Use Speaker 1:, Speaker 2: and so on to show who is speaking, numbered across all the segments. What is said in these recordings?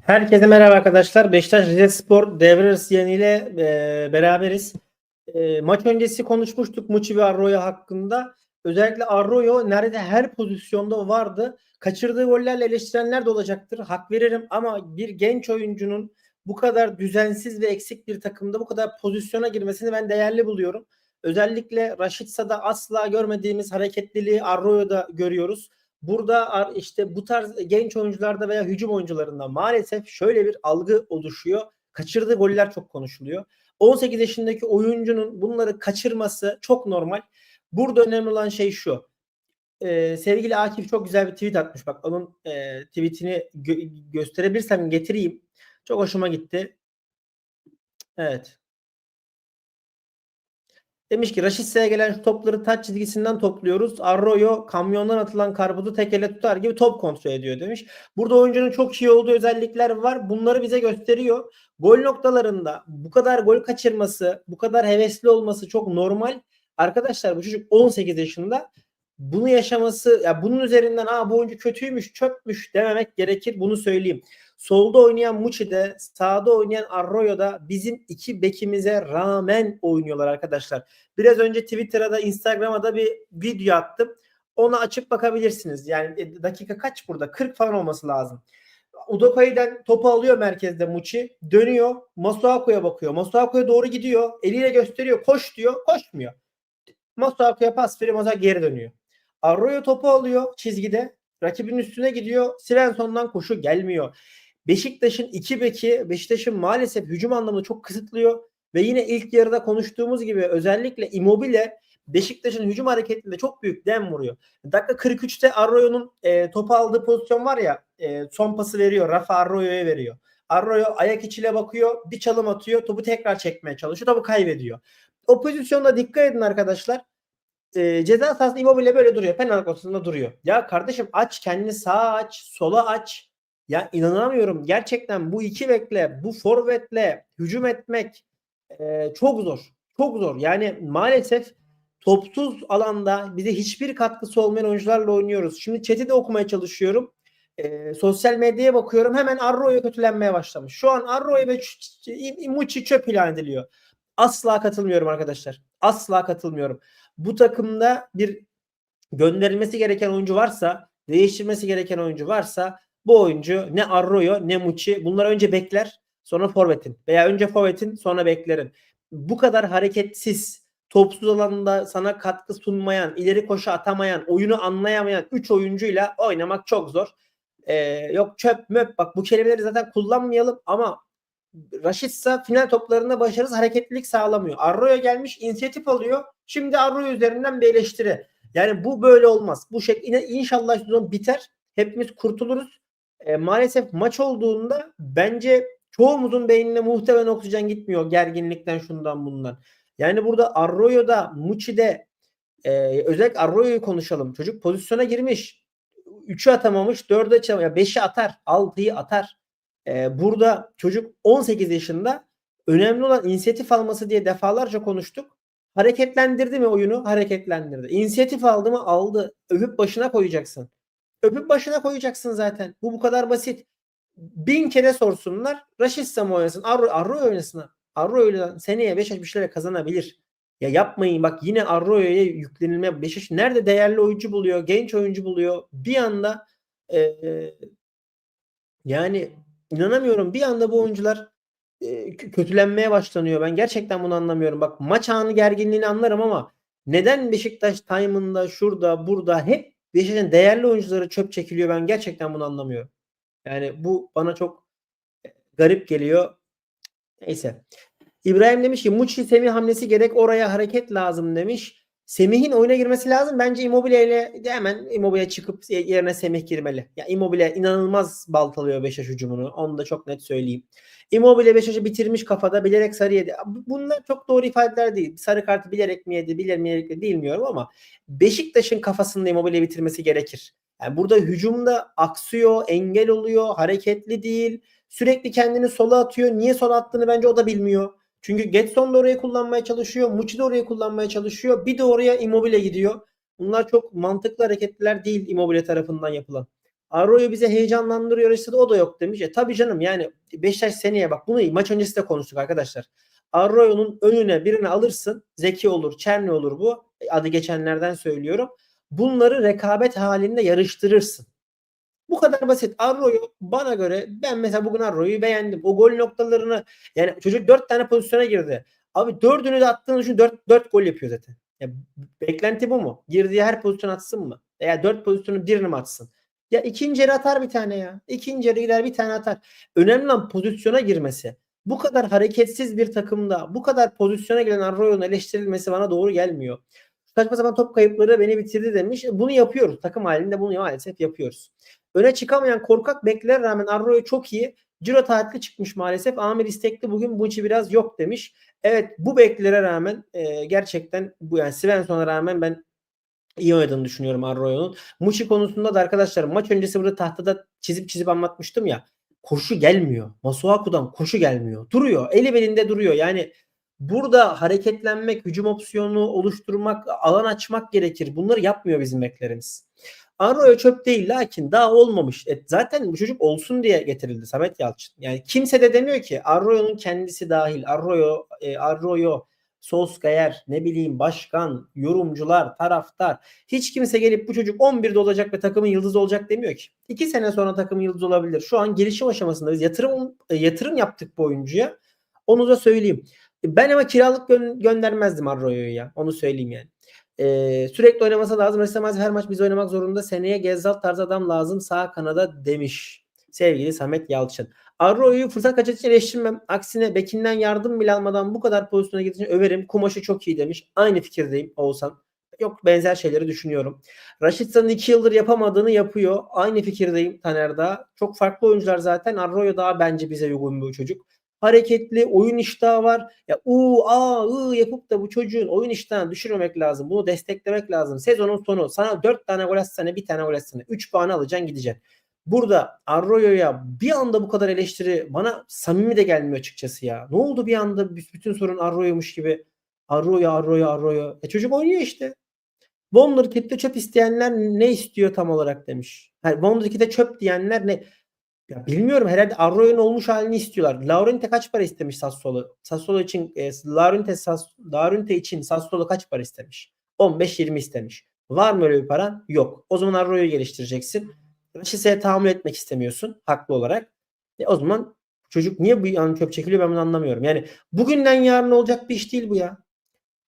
Speaker 1: Herkese merhaba arkadaşlar. Beşiktaş Rize Spor devre arası yayınıyla e, beraberiz. E, maç öncesi konuşmuştuk Muçi ve Arroyo hakkında. Özellikle Arroyo nerede her pozisyonda vardı. Kaçırdığı gollerle eleştirenler de olacaktır. Hak veririm ama bir genç oyuncunun bu kadar düzensiz ve eksik bir takımda bu kadar pozisyona girmesini ben değerli buluyorum. Özellikle Raşitsa'da asla görmediğimiz hareketliliği Arroyo'da görüyoruz. Burada işte bu tarz genç oyuncularda veya hücum oyuncularında maalesef şöyle bir algı oluşuyor. Kaçırdığı goller çok konuşuluyor. 18 yaşındaki oyuncunun bunları kaçırması çok normal. Burada önemli olan şey şu. Ee, sevgili Akif çok güzel bir tweet atmış. Bak onun e, tweetini gö- gösterebilirsem getireyim. Çok hoşuma gitti. Evet. Demiş ki Raşitsa'ya gelen şu topları taç çizgisinden topluyoruz. Arroyo kamyondan atılan karpuzu tek elle tutar gibi top kontrol ediyor demiş. Burada oyuncunun çok iyi olduğu özellikler var. Bunları bize gösteriyor. Gol noktalarında bu kadar gol kaçırması, bu kadar hevesli olması çok normal. Arkadaşlar bu çocuk 18 yaşında. Bunu yaşaması, ya bunun üzerinden Aa, bu oyuncu kötüymüş, çöpmüş dememek gerekir. Bunu söyleyeyim. Solda oynayan Muçi'de, sağda oynayan Arroyo'da bizim iki bekimize rağmen oynuyorlar arkadaşlar. Biraz önce Twitter'a da Instagram'a da bir video attım. Onu açıp bakabilirsiniz. Yani e, dakika kaç burada? 40 falan olması lazım. Udokai'den topu alıyor merkezde Muçi. Dönüyor. Masuaku'ya bakıyor. Masuaku'ya doğru gidiyor. Eliyle gösteriyor. Koş diyor. Koşmuyor. Masuaku'ya pas veriyor. Geri dönüyor. Arroyo topu alıyor çizgide. Rakibin üstüne gidiyor. Svensson'dan koşu gelmiyor. Beşiktaş'ın iki beki Beşiktaş'ın maalesef hücum anlamında çok kısıtlıyor. Ve yine ilk yarıda konuştuğumuz gibi özellikle Immobile Beşiktaş'ın hücum hareketinde çok büyük dem vuruyor. Dakika 43'te Arroyo'nun e, topu aldığı pozisyon var ya e, son pası veriyor. Rafa Arroyo'ya veriyor. Arroyo ayak içiyle bakıyor. Bir çalım atıyor. Topu tekrar çekmeye çalışıyor. Topu kaybediyor. O pozisyonda dikkat edin arkadaşlar. E, ceza sahasında Immobile böyle duruyor. Penaltı noktasında duruyor. Ya kardeşim aç kendini sağa aç. Sola aç. Ya inanamıyorum. Gerçekten bu iki bekle, bu forvetle hücum etmek e, çok zor. Çok zor. Yani maalesef topsuz alanda bize hiçbir katkısı olmayan oyuncularla oynuyoruz. Şimdi chat'i de okumaya çalışıyorum. E, sosyal medyaya bakıyorum. Hemen Arroyo kötülenmeye başlamış. Şu an Arroyo ve Muçi çöp ilan ediliyor. Asla katılmıyorum arkadaşlar. Asla katılmıyorum. Bu takımda bir gönderilmesi gereken oyuncu varsa, değiştirmesi gereken oyuncu varsa bu oyuncu ne Arroyo ne Muçi bunlar önce bekler sonra forvetin veya önce forvetin sonra beklerin. Bu kadar hareketsiz, topsuz alanda sana katkı sunmayan, ileri koşu atamayan, oyunu anlayamayan 3 oyuncuyla oynamak çok zor. Ee, yok çöp möp bak bu kelimeleri zaten kullanmayalım ama Raşitsa final toplarında başarısız hareketlilik sağlamıyor. Arroyo gelmiş inisiyatif alıyor. Şimdi Arroyo üzerinden bir eleştiri. Yani bu böyle olmaz. Bu şekilde inşallah sezon biter. Hepimiz kurtuluruz. E, maalesef maç olduğunda bence çoğumuzun beynine muhtemelen oksijen gitmiyor gerginlikten şundan bundan. Yani burada Arroyo'da, Muçi'de e, özellikle Arroyo'yu konuşalım. Çocuk pozisyona girmiş. 3'ü atamamış, 4'e çalıyor. 5'i atar, 6'yı atar. E, burada çocuk 18 yaşında önemli olan inisiyatif alması diye defalarca konuştuk. Hareketlendirdi mi oyunu? Hareketlendirdi. İnisiyatif aldı mı? Aldı. Öpüp başına koyacaksın. Öpüp başına koyacaksın zaten. Bu bu kadar basit. Bin kere sorsunlar. Raşitsa mı oynasın? Arro, Arroyo oynasın. Arroyo seneye Beşiktaş bir şeyler kazanabilir. Ya yapmayın bak yine Arroyo'ya yüklenilme. Beşiktaş nerede değerli oyuncu buluyor? Genç oyuncu buluyor. Bir anda e, e, yani inanamıyorum. Bir anda bu oyuncular e, kö- kötülenmeye başlanıyor. Ben gerçekten bunu anlamıyorum. Bak maç anı gerginliğini anlarım ama neden Beşiktaş time'ında şurada burada hep Beşiktaş'ın değerli oyuncuları çöp çekiliyor ben gerçekten bunu anlamıyorum. Yani bu bana çok garip geliyor. Neyse. İbrahim demiş ki Muçi Semih hamlesi gerek oraya hareket lazım demiş. Semih'in oyuna girmesi lazım. Bence Immobile ile de hemen Immobile çıkıp yerine Semih girmeli. Ya Immobile inanılmaz baltalıyor Beşiktaş hücumunu. Onu da çok net söyleyeyim. Immobile Beşiktaş'ı bitirmiş kafada bilerek sarı yedi. Bunlar çok doğru ifadeler değil. Sarı kartı bilerek mi yedi, bilerek mi bilmiyorum ama Beşiktaş'ın kafasında Immobile bitirmesi gerekir. Yani burada hücumda aksıyor, engel oluyor, hareketli değil. Sürekli kendini sola atıyor. Niye sola attığını bence o da bilmiyor. Çünkü Getson da orayı kullanmaya çalışıyor. Muçi de orayı kullanmaya çalışıyor. Bir de oraya Immobile gidiyor. Bunlar çok mantıklı hareketler değil Immobile tarafından yapılan. Arroyo bize heyecanlandırıyor işte o da yok demiş. E tabii canım yani Beşiktaş seneye bak bunu maç öncesi de konuştuk arkadaşlar. Arroyo'nun önüne birini alırsın. Zeki olur, Çerni olur bu. Adı geçenlerden söylüyorum. Bunları rekabet halinde yarıştırırsın. Bu kadar basit. Arroyo bana göre ben mesela bugün Arroyo'yu beğendim. O gol noktalarını yani çocuk dört tane pozisyona girdi. Abi dördünü de attığını düşün dört, dört gol yapıyor zaten. Ya, beklenti bu mu? Girdiği her pozisyon atsın mı? Veya dört pozisyonun birini mi atsın? Ya ikinci yarı atar bir tane ya. İkinci yarı gider bir tane atar. Önemli olan pozisyona girmesi. Bu kadar hareketsiz bir takımda bu kadar pozisyona giren Arroyo'nun eleştirilmesi bana doğru gelmiyor. Saçma sapan top kayıpları beni bitirdi demiş. Bunu yapıyoruz. Takım halinde bunu maalesef yapıyoruz. Öne çıkamayan korkak beklere rağmen Arroyo çok iyi. Ciro tatili çıkmış maalesef. Amir istekli bugün bu içi biraz yok demiş. Evet bu beklere rağmen e, gerçekten bu yani Svensson'a rağmen ben iyi oynadığını düşünüyorum Arroyo'nun. Muçi konusunda da arkadaşlar maç öncesi burada tahtada çizip çizip anlatmıştım ya. Koşu gelmiyor. Masuaku'dan koşu gelmiyor. Duruyor. Eli belinde duruyor. Yani burada hareketlenmek, hücum opsiyonu oluşturmak, alan açmak gerekir. Bunları yapmıyor bizim beklerimiz. Arroyo çöp değil lakin daha olmamış. E, zaten bu çocuk olsun diye getirildi Samet Yalçın. Yani kimse de demiyor ki Arroyo'nun kendisi dahil. Arroyo, e, Arroyo, Solskjaer, ne bileyim başkan, yorumcular, taraftar. Hiç kimse gelip bu çocuk 11'de olacak ve takımın yıldızı olacak demiyor ki. 2 sene sonra takımın yıldızı olabilir. Şu an gelişim aşamasında biz yatırım e, yatırım yaptık bu oyuncuya. Onu da söyleyeyim. Ben ama kiralık gö- göndermezdim Arroyo'yu ya. Onu söyleyeyim yani. Ee, sürekli oynaması lazım. Restemez her maç biz oynamak zorunda. Seneye Gezzal tarzı adam lazım sağ kanada demiş. Sevgili Samet Yalçın. Arroyo'yu fırsat kaçırdığı için eleştirmem. Aksine bekinden yardım bile almadan bu kadar pozisyona girdiği için överim. Kumaşı çok iyi demiş. Aynı fikirdeyim Oğuzhan. Yok benzer şeyleri düşünüyorum. Raşitsa'nın 2 yıldır yapamadığını yapıyor. Aynı fikirdeyim Taner'da. Çok farklı oyuncular zaten. Arroyo daha bence bize uygun bir çocuk hareketli, oyun iştahı var. Ya u a ı yapıp da bu çocuğun oyun iştahını düşürmemek lazım. Bunu desteklemek lazım. Sezonun sonu sana 4 tane gol atsana, bir tane gol atsana. 3 puanı alacaksın gideceksin. Burada Arroyo'ya bir anda bu kadar eleştiri bana samimi de gelmiyor açıkçası ya. Ne oldu bir anda bütün sorun Arroyo'muş gibi. Arroyo, Arroyo, Arroyo. E çocuk oynuyor işte. Wonderkid'de çöp isteyenler ne istiyor tam olarak demiş. Yani Wonderkid'e çöp diyenler ne? Ya bilmiyorum herhalde Arroyo'nun olmuş halini istiyorlar. Laurente kaç para istemiş Sassuolo? Sassuolo için e, Laurente, Sas, Laurente için Sassuolo kaç para istemiş? 15-20 istemiş. Var mı öyle bir paran? Yok. O zaman Arroyo'yu geliştireceksin. Raşise'ye tahammül etmek istemiyorsun haklı olarak. E, o zaman çocuk niye bu yani çöp çekiliyor ben bunu anlamıyorum. Yani bugünden yarın olacak bir iş değil bu ya.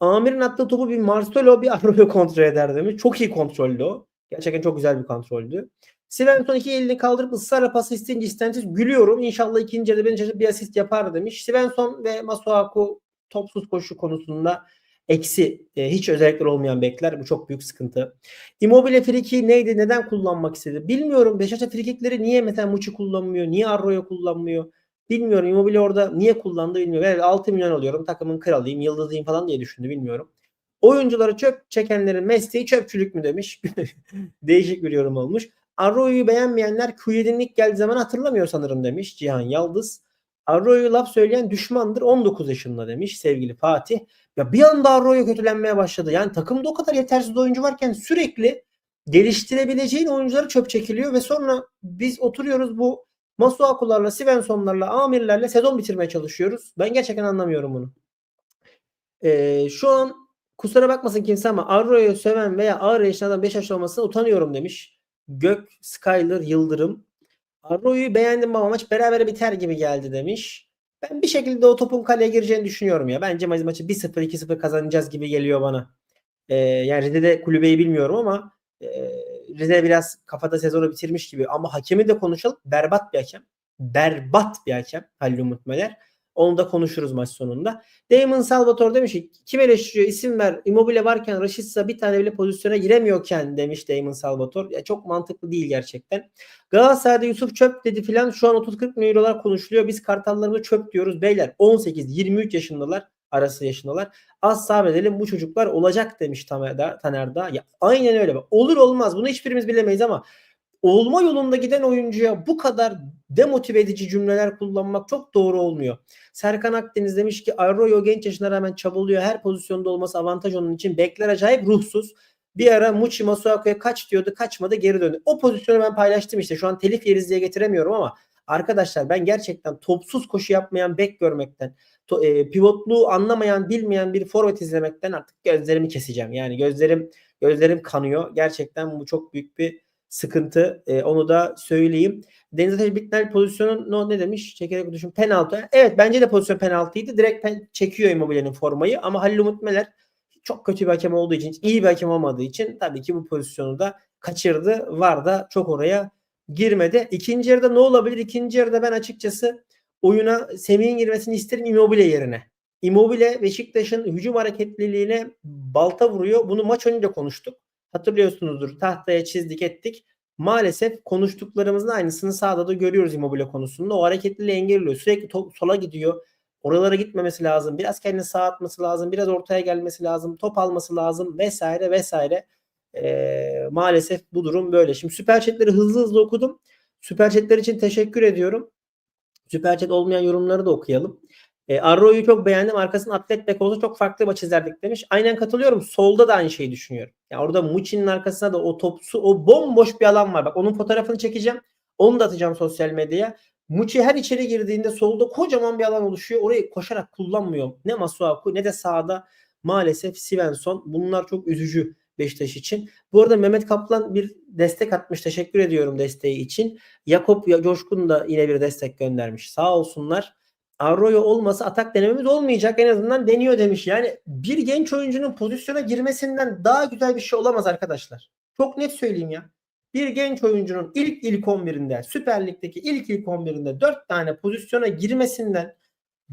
Speaker 1: Amir'in attığı topu bir Marcelo bir Arroyo kontrol eder demiş. Çok iyi kontrollü o. Gerçekten çok güzel bir kontroldü. Svensson iki elini kaldırıp ısrarla pas isteyince istemsiz gülüyorum. İnşallah ikinci yarıda beni bir asist yapar demiş. Svensson ve Masuaku topsuz koşu konusunda eksi e, hiç özellikleri olmayan bekler. Bu çok büyük sıkıntı. Immobile friki neydi? Neden kullanmak istedi? Bilmiyorum. Beşiktaş'ta frikikleri niye mesela Muçi kullanmıyor? Niye Arroyo kullanmıyor? Bilmiyorum. Immobile orada niye kullandı bilmiyorum. Evet 6 milyon alıyorum. Takımın kralıyım, yıldızıyım falan diye düşündü. Bilmiyorum. Oyuncuları çöp çekenlerin mesleği çöpçülük mü demiş. Değişik bir yorum olmuş. Arroyo'yu beğenmeyenler Q7'lik geldiği zaman hatırlamıyor sanırım demiş Cihan Yaldız. Arroyo'yu laf söyleyen düşmandır 19 yaşında demiş sevgili Fatih. Ya bir anda Arroyo kötülenmeye başladı. Yani takımda o kadar yetersiz oyuncu varken sürekli geliştirebileceğin oyuncuları çöp çekiliyor ve sonra biz oturuyoruz bu Masuaku'larla, Svensson'larla, Amir'lerle sezon bitirmeye çalışıyoruz. Ben gerçekten anlamıyorum bunu. Ee, şu an kusura bakmasın kimse ama Arroyo'yu seven veya ağır yaşından 5 yaş olmasına utanıyorum demiş. Gök, Skyler, Yıldırım. Arroyo'yu beğendim ama maç beraber biter gibi geldi demiş. Ben bir şekilde o topun kaleye gireceğini düşünüyorum ya. Bence maç maçı 1-0 2-0 kazanacağız gibi geliyor bana. Ee, yani Rize'de kulübeyi bilmiyorum ama e, Rize biraz kafada sezonu bitirmiş gibi. Ama hakemi de konuşalım. Berbat bir hakem. Berbat bir hakem Halil Umut Meler. Onu da konuşuruz maç sonunda. Damon Salvatore demiş ki kim eleştiriyor isim ver. Immobile varken Rashica bir tane bile pozisyona giremiyorken demiş Damon Salvatore. Ya çok mantıklı değil gerçekten. Galatasaray'da Yusuf çöp dedi filan şu an 30-40 milyon eurolar konuşuluyor. Biz kartallarımıza çöp diyoruz. Beyler 18-23 yaşındalar arası yaşındalar. Az sabredelim bu çocuklar olacak demiş Taner'da. Taner'da. Ya, aynen öyle. Olur olmaz bunu hiçbirimiz bilemeyiz ama olma yolunda giden oyuncuya bu kadar demotive edici cümleler kullanmak çok doğru olmuyor. Serkan Akdeniz demiş ki Arroyo genç yaşına rağmen çabalıyor. Her pozisyonda olması avantaj onun için. Bekler acayip ruhsuz. Bir ara Muçi Masuaku'ya kaç diyordu kaçmadı geri döndü. O pozisyonu ben paylaştım işte şu an telif yeriz diye getiremiyorum ama arkadaşlar ben gerçekten topsuz koşu yapmayan bek görmekten to, e, pivotluğu anlamayan bilmeyen bir forvet izlemekten artık gözlerimi keseceğim. Yani gözlerim gözlerim kanıyor. Gerçekten bu çok büyük bir sıkıntı. E, onu da söyleyeyim. Deniz Ateş Bitnel pozisyonu no, ne demiş? Çekerek düşün. Penaltı. Evet bence de pozisyon penaltıydı. Direkt pen, çekiyor Immobile'nin formayı ama Halil Umut Meler çok kötü bir hakem olduğu için, iyi bir hakem olmadığı için tabii ki bu pozisyonu da kaçırdı. Var da çok oraya girmedi. İkinci yarıda ne olabilir? İkinci yarıda ben açıkçası oyuna Semih'in girmesini isterim Immobile yerine. Immobile Beşiktaş'ın hücum hareketliliğine balta vuruyor. Bunu maç önünde konuştuk. Hatırlıyorsunuzdur. Tahtaya çizdik ettik. Maalesef konuştuklarımızın aynısını sahada da görüyoruz Immobile konusunda. O hareketliliği engelliyor. Sürekli sola gidiyor. Oralara gitmemesi lazım. Biraz kendini sağa atması lazım. Biraz ortaya gelmesi lazım. Top alması lazım vesaire vesaire. Ee, maalesef bu durum böyle. Şimdi süper chatleri hızlı hızlı okudum. Süper chatler için teşekkür ediyorum. Süper chat olmayan yorumları da okuyalım. E, Arroyo'yu çok beğendim. Arkasının atlet olsa çok farklı maç izlerdik demiş. Aynen katılıyorum. Solda da aynı şeyi düşünüyorum. Yani orada Muçi'nin arkasında da o topsu, o bomboş bir alan var. Bak onun fotoğrafını çekeceğim. Onu da atacağım sosyal medyaya. Muçi her içeri girdiğinde solda kocaman bir alan oluşuyor. Orayı koşarak kullanmıyor. Ne Masuaku ne de sağda maalesef Svensson. Bunlar çok üzücü Beşiktaş için. Bu arada Mehmet Kaplan bir destek atmış. Teşekkür ediyorum desteği için. Jakob Coşkun da yine bir destek göndermiş. Sağ olsunlar. Arroyo olmasa atak denememiz olmayacak. En azından deniyor demiş. Yani bir genç oyuncunun pozisyona girmesinden daha güzel bir şey olamaz arkadaşlar. Çok net söyleyeyim ya. Bir genç oyuncunun ilk ilk 11'inde Süper Lig'deki ilk ilk 11'inde 4 tane pozisyona girmesinden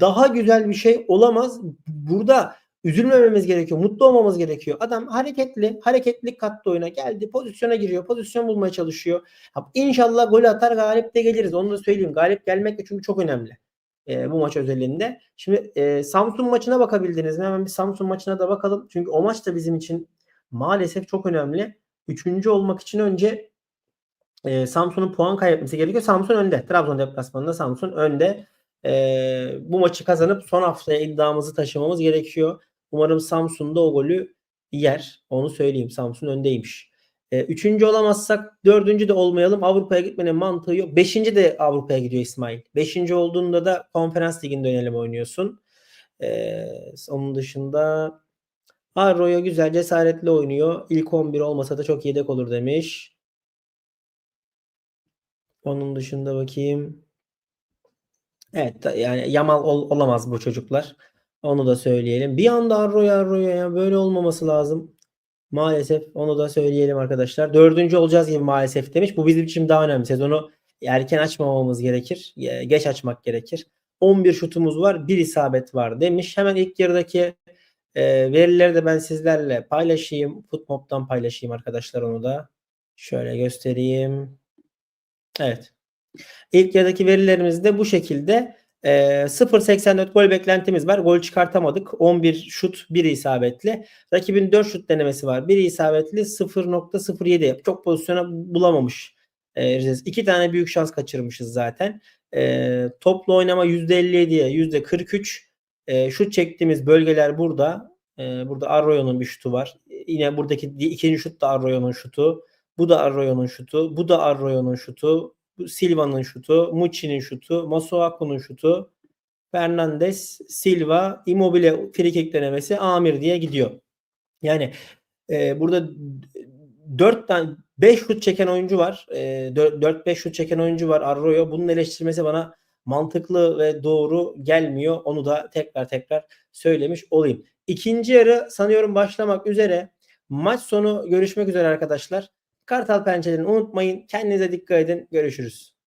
Speaker 1: daha güzel bir şey olamaz. Burada üzülmememiz gerekiyor. Mutlu olmamız gerekiyor. Adam hareketli, hareketlilik kattı oyuna geldi. Pozisyona giriyor. Pozisyon bulmaya çalışıyor. İnşallah gol atar galip de geliriz. Onu da söyleyeyim. Galip gelmek de çünkü çok önemli. E, bu maç özelinde. Şimdi e, Samsun maçına bakabildiniz mi? Hemen bir Samsun maçına da bakalım. Çünkü o maç da bizim için maalesef çok önemli. Üçüncü olmak için önce e, Samsun'un puan kaybetmesi gerekiyor. Samsun önde. Trabzon deplasmanında Samsun önde. E, bu maçı kazanıp son haftaya iddiamızı taşımamız gerekiyor. Umarım Samsun'da o golü yer. Onu söyleyeyim. Samsun öndeymiş. E, üçüncü olamazsak dördüncü de olmayalım. Avrupa'ya gitmenin mantığı yok. Beşinci de Avrupa'ya gidiyor İsmail. Beşinci olduğunda da konferans liginde dönelim oynuyorsun. E, onun dışında Arroyo güzel cesaretli oynuyor. İlk 11 olmasa da çok yedek olur demiş. Onun dışında bakayım. Evet yani Yamal ol, olamaz bu çocuklar. Onu da söyleyelim. Bir anda Arroyo Arroyo ya böyle olmaması lazım. Maalesef onu da söyleyelim arkadaşlar. Dördüncü olacağız gibi maalesef demiş. Bu bizim için daha önemli. Sezonu erken açmamamız gerekir. Geç açmak gerekir. 11 şutumuz var. Bir isabet var demiş. Hemen ilk yarıdaki e, verileri de ben sizlerle paylaşayım. Footmob'dan paylaşayım arkadaşlar onu da. Şöyle göstereyim. Evet. İlk yarıdaki verilerimiz de bu şekilde. E, 0.84 gol beklentimiz var. Gol çıkartamadık. 11 şut, 1 isabetli. Rakibin 4 şut denemesi var. 1 isabetli 0.07. Çok pozisyona bulamamış. E, iki tane büyük şans kaçırmışız zaten. E, toplu oynama %57'ye %43. E, şut çektiğimiz bölgeler burada. E, burada Arroyo'nun bir şutu var. Yine buradaki ikinci şut da Arroyo'nun şutu. Bu da Arroyo'nun şutu. Bu da Arroyo'nun şutu. Silva'nın şutu, Mucci'nin şutu, Masuaku'nun şutu, Fernandes, Silva, Immobile frikik denemesi, Amir diye gidiyor. Yani e, burada 4 tane 5 şut çeken oyuncu var. E, 4-5 şut çeken oyuncu var Arroyo. Bunun eleştirmesi bana mantıklı ve doğru gelmiyor. Onu da tekrar tekrar söylemiş olayım. İkinci yarı sanıyorum başlamak üzere. Maç sonu görüşmek üzere arkadaşlar. Kartal pençelerini unutmayın. Kendinize dikkat edin. Görüşürüz.